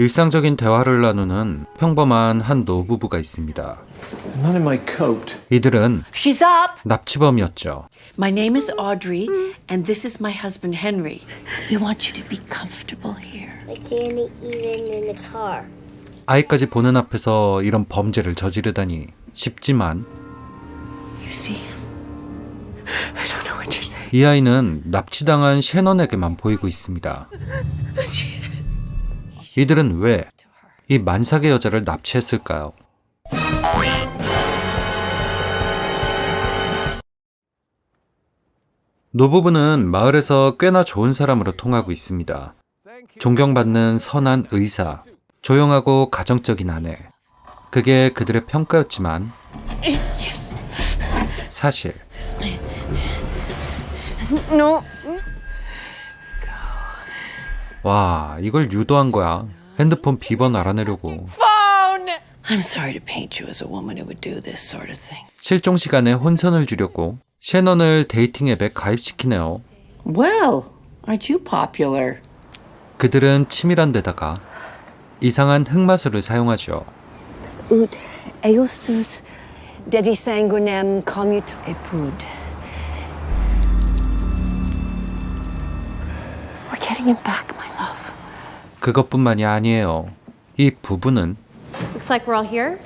일상적인 대화를 나누는 평범한 한 노부부가 있습니다. Not in my coat. 이들은 She's up. 납치범이었죠. My name is Audrey, and this is my husband Henry. We want you to be comfortable here. I can't even in the car. 아이까지 보는 앞에서 이런 범죄를 저지르다니 쉽지만 You see? I don't know what you're saying. 이 아이는 납치당한 셰넌에게만 보이고 있습니다. 이들은 왜 이 만삭의 여자를 납치했을까요? 노부부는 마을에서 꽤나 좋은 사람으로 통하고 있습니다. 존경받는 선한 의사, 조용하고 가정적인 아내. 그게 그들의 평가였지만 사실. 와 이걸 유도한 거야. 핸드폰 비번 알아내려고. I'm sorry to paint you as a woman who would do this sort of thing. 실종 시간에 혼선을 주려고 셰넌을 데이팅 앱에 가입시키네요. Well, aren't you popular? 그들은 치밀한 데다가 이상한 흑마술을 사용하죠. ut eusus dedi sanguinem commut epud. Getting him back, my love. 그것뿐만이 아니에요. 이 부부는 Looks like we're all here.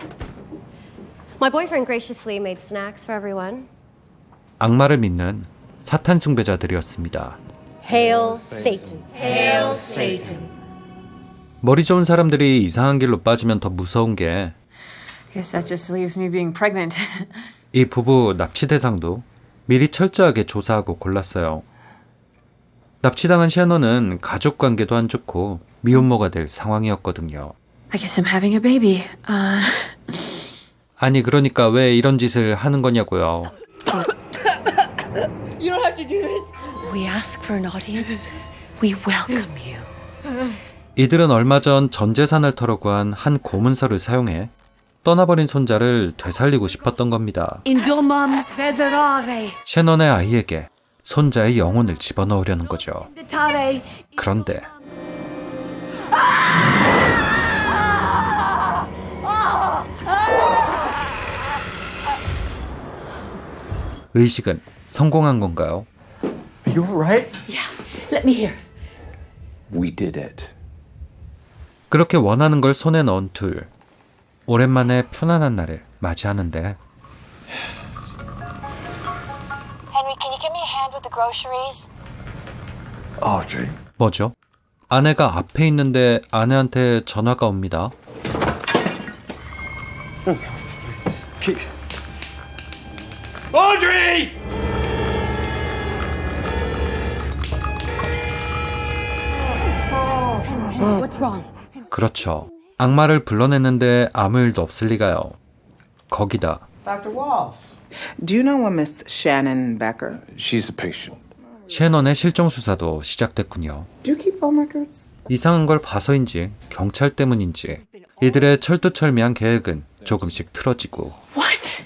My boyfriend graciously made snacks for everyone. 악마를 믿는 사탄 숭배자들이었습니다. Hail Satan. Hail Satan. 머리 좋은 사람들이 이상한 길로 빠지면 더 무서운 게이 Guess that just leaves me being pregnant. 부부 납치 대상도 미리 철저하게 조사하고 골랐어요. 납치당한 셰넌은 가족 관계도 안 좋고 미혼모가 될 상황이었거든요. I guess I'm having a baby. Uh, 아니 그러니까 왜 이런 짓을 하는 거냐고요. We ask for an audience. We welcome you. 이들은 얼마 전 전 재산을 털어 구한 한 고문서를 사용해 떠나버린 손자를 되살리고 싶었던 겁니다. 셰넌의 아이에게 손자의 영혼을 집어넣으려는 거죠. 그런데 의식은 성공한 건가요? Are you alright? Let me hear. We did it. 그렇게 원하는 걸 손에 넣은 둘. 오랜만에 편안한 날을 맞이하는데 groceries? Audrey. 뭐죠? 아내가 앞에 있는데 아내한테 전화가 옵니다. Audrey! What's wrong? 그렇죠. 악마를 불러냈는데 아무 일도 없을 리가요. 거기다 Dr. Walsh. Do you know a Miss Shannon Becker? She's a patient. 셰넌의 실종 수사도 시작됐군요. Do you keep phone records? 이상한 걸 봐서인지 경찰 때문인지 이들의 철두철미한 계획은 조금씩 틀어지고 What?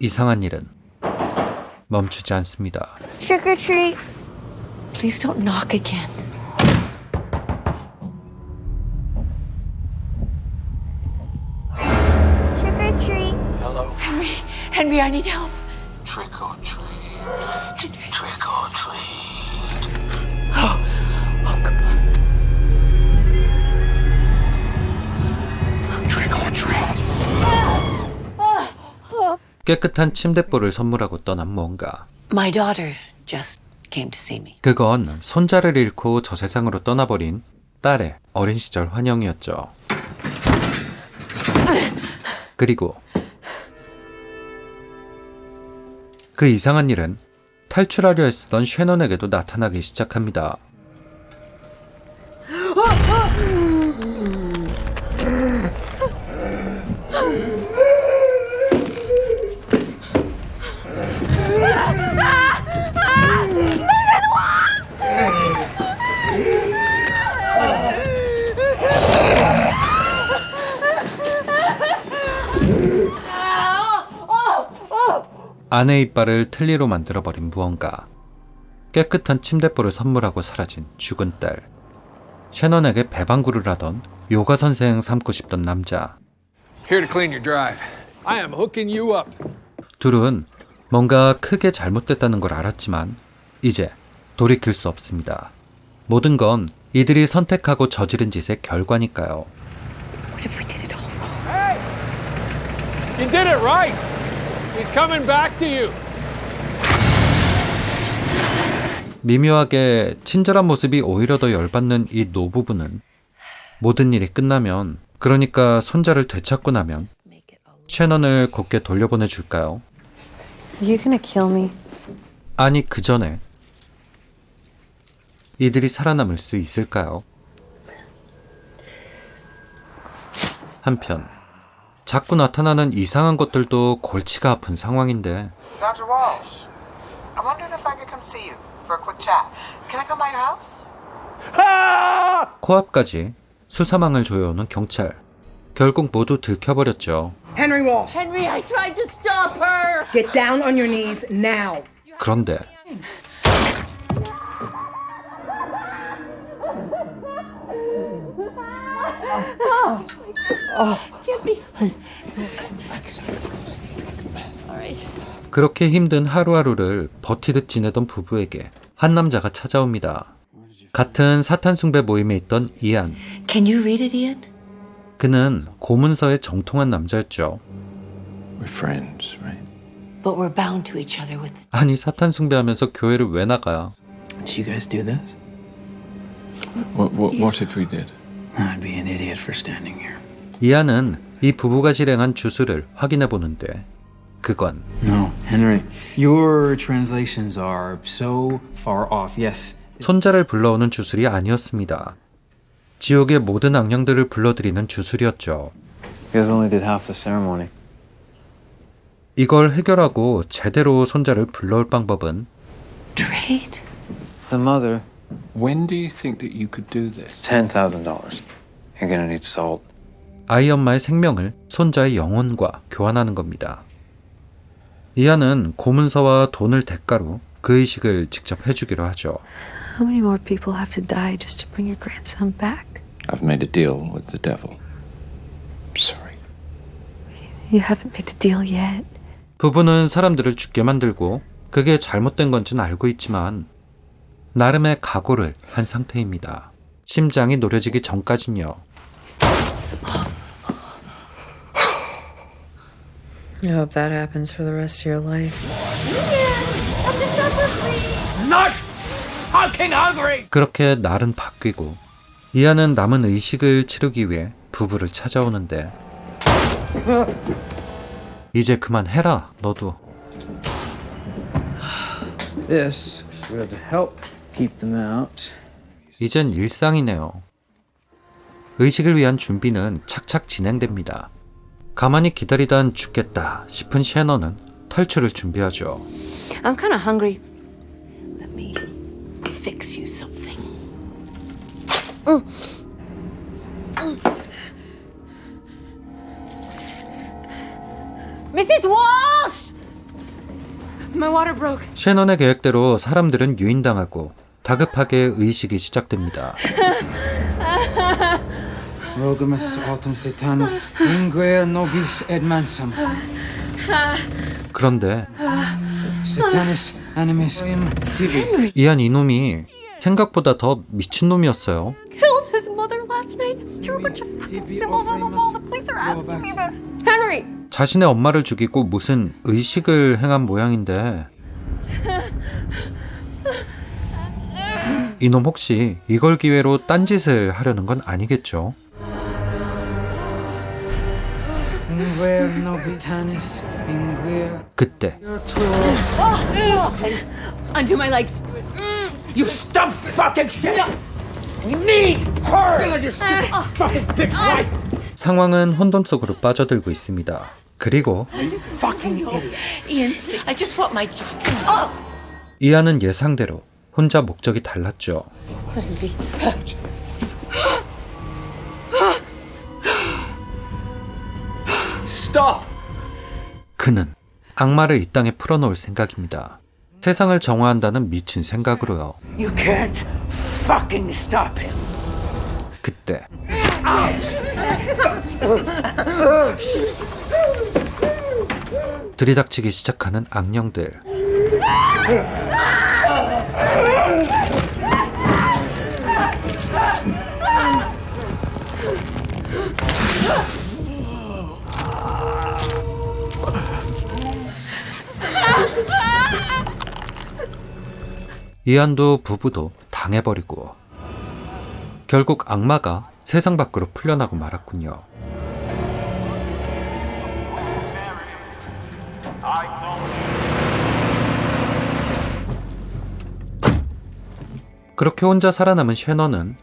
이상한 일은 멈추지 않습니다. Trick or treat. Please don't knock again. Henry, Henry, I need help. Trick or treat. Trick or treat. Trick or treat. 깨끗한 침대볼을 선물하고 떠난 무언가. My daughter just came to see me. 그건 손자를 잃고 저 세상으로 떠나버린 딸의 어린 시절 환영이었죠. 그리고 그 이상한 일은 탈출하려 했었던 쉐넌에게도 나타나기 시작합니다. 아내 이빨을 틀니로 만들어버린 무언가. 깨끗한 침대볼을 선물하고 사라진 죽은 딸. 셰넌에게 배방구를 하던 요가 선생 삼고 싶던 남자. Here to clean your drive. I am hooking you up. 둘은 뭔가 크게 잘못됐다는 걸 알았지만 이제 돌이킬 수 없습니다. 모든 건 이들이 선택하고 저지른 짓의 결과니까요. What if we did it all wrong? You did it right. He's coming back to you. 미묘하게 친절한 모습이 오히려 더 열받는 이 노부부는 모든 일이 끝나면 그러니까 손자를 되찾고 나면 셰넌을 곧게 돌려보내 줄까요? You gonna kill me? 아니 그 전에 이들이 살아남을 수 있을까요? 한편 자꾸 나타나는 이상한 것들도 골치가 아픈 상황인데 Dr. Walsh, I wondered if I could come see you for a quick chat. Can I come by your house? 코앞까지 수사망을 조여오는 경찰 결국 모두 들켜버렸죠. Henry Walsh, Henry, I tried to stop her! get down on your knees now. 그런데 그렇게 힘든 하루하루를 버티듯 지내던 부부에게 한 남자가 찾아옵니다. 같은 사탄숭배 모임에 있던 이안. Can you read it, Ian? 그는 고문서에 정통한 남자였죠. We're friends, right? But we're bound to each other with 아니 사탄 숭배하면서 교회를 왜 나가? Did you guys do this? What, what, what if we did? I'd be an idiot for standing here. 이안은 이 부부가 실행한 주술을 확인해 보는데 그건 No, Henry. Your translations are so far off. Yes. 손자를 불러오는 주술이 아니었습니다. 지옥의 모든 악령들을 불러들이는 주술이었죠. You guys only did half the ceremony. 이걸 해결하고 제대로 손자를 불러올 방법은 trade. The mother, When do you think that you could do this? ten thousand dollars. You're gonna need salt. 아이 엄마의 생명을 손자의 영혼과 교환하는 겁니다. 이하는 고문서와 돈을 대가로 그 의식을 직접 해주기로 하죠. How many more people have to die just to bring your grandson back? I've made a deal with the devil. Sorry. You haven't made the deal yet. 부부는 사람들을 죽게 만들고 그게 잘못된 건지는 알고 있지만 나름의 각오를 한 상태입니다. 심장이 노려지기 전까진요. I hope that happens for the rest of your life. Not fucking hungry. 그렇게 날은 바뀌고 이하는 남은 의식을 치르기 위해 부부를 찾아오는데 이제 그만해라 너도 This should help keep them out. 이젠 일상이네요. 의식을 위한 준비는 착착 진행됩니다. 가만히 기다리단 죽겠다 싶은 셰너는 탈출을 준비하죠. I'm kind of hungry. Let me fix you something. Mrs. Walsh! My water broke. 셰넌의 계획대로 사람들은 유인당하고 다급하게 의식이 시작됩니다. Rogamus autumn satanis, inguer nobis et mansum. 그런데 Satanis animis in tibi. 이한 이놈이 생각보다 더 미친놈이었어요. Killed his mother last night. Drew a bunch of fucking symbols on the wall. The police are asking me about Henry. 자신의 엄마를 죽이고 무슨 의식을 행한 모양인데 이놈 혹시 이걸 기회로 딴짓을 하려는 건 아니겠죠? Bitch right. 상황은 혼돈 속으로 빠져들고 있습니다. 그리고. 이하는 예상대로 혼자 목적이 달랐죠. Stop. 그는 악마를 이 땅에 풀어놓을 생각입니다. 세상을 정화한다는 미친 생각으로요. You can't fucking stop him. 그때 들이닥치기 시작하는 악령들. 이한도 부부도 당해버리고 결국 악마가 세상 밖으로 풀려나고 말았군요. 그렇게 혼자 살아남은 쉐너는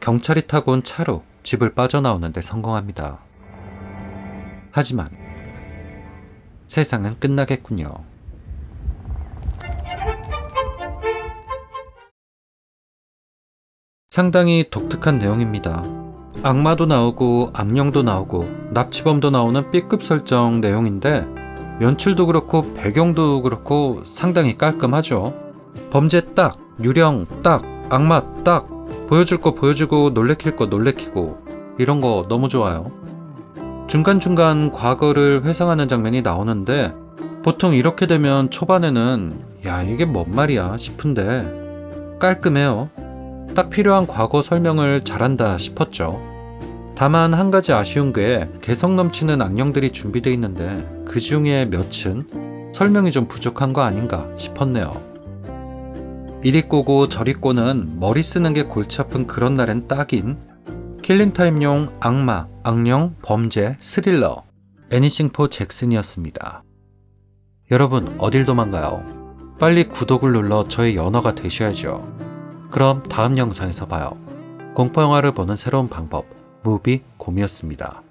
경찰이 타고 온 차로 집을 빠져나오는데 성공합니다. 하지만 세상은 끝나겠군요. 상당히 독특한 내용입니다. 악마도 나오고 악령도 나오고 납치범도 나오는 B급 설정 내용인데 연출도 그렇고 배경도 그렇고 상당히 깔끔하죠. 범죄 딱, 유령 딱, 악마 딱, 보여줄 거 보여주고 놀래킬 거 놀래키고 이런 거 너무 좋아요. 중간중간 과거를 회상하는 장면이 나오는데 보통 이렇게 되면 초반에는 야 이게 뭔 말이야 싶은데 깔끔해요. 딱 필요한 과거 설명을 잘한다 싶었죠. 다만 한 가지 아쉬운 게 개성 넘치는 악령들이 준비되어 있는데 그 중에 몇은 설명이 좀 부족한 거 아닌가 싶었네요. 이리 꼬고 저리 꼬는 머리 쓰는 게 골치 아픈 그런 날엔 딱인 킬링타임용 악마, 악령, 범죄, 스릴러 애니싱 포 잭슨이었습니다. 여러분 어딜 도망가요? 빨리 구독을 눌러 저의 연어가 되셔야죠. 그럼 다음 영상에서 봐요. 공포영화를 보는 새로운 방법, 무비 곰이었습니다.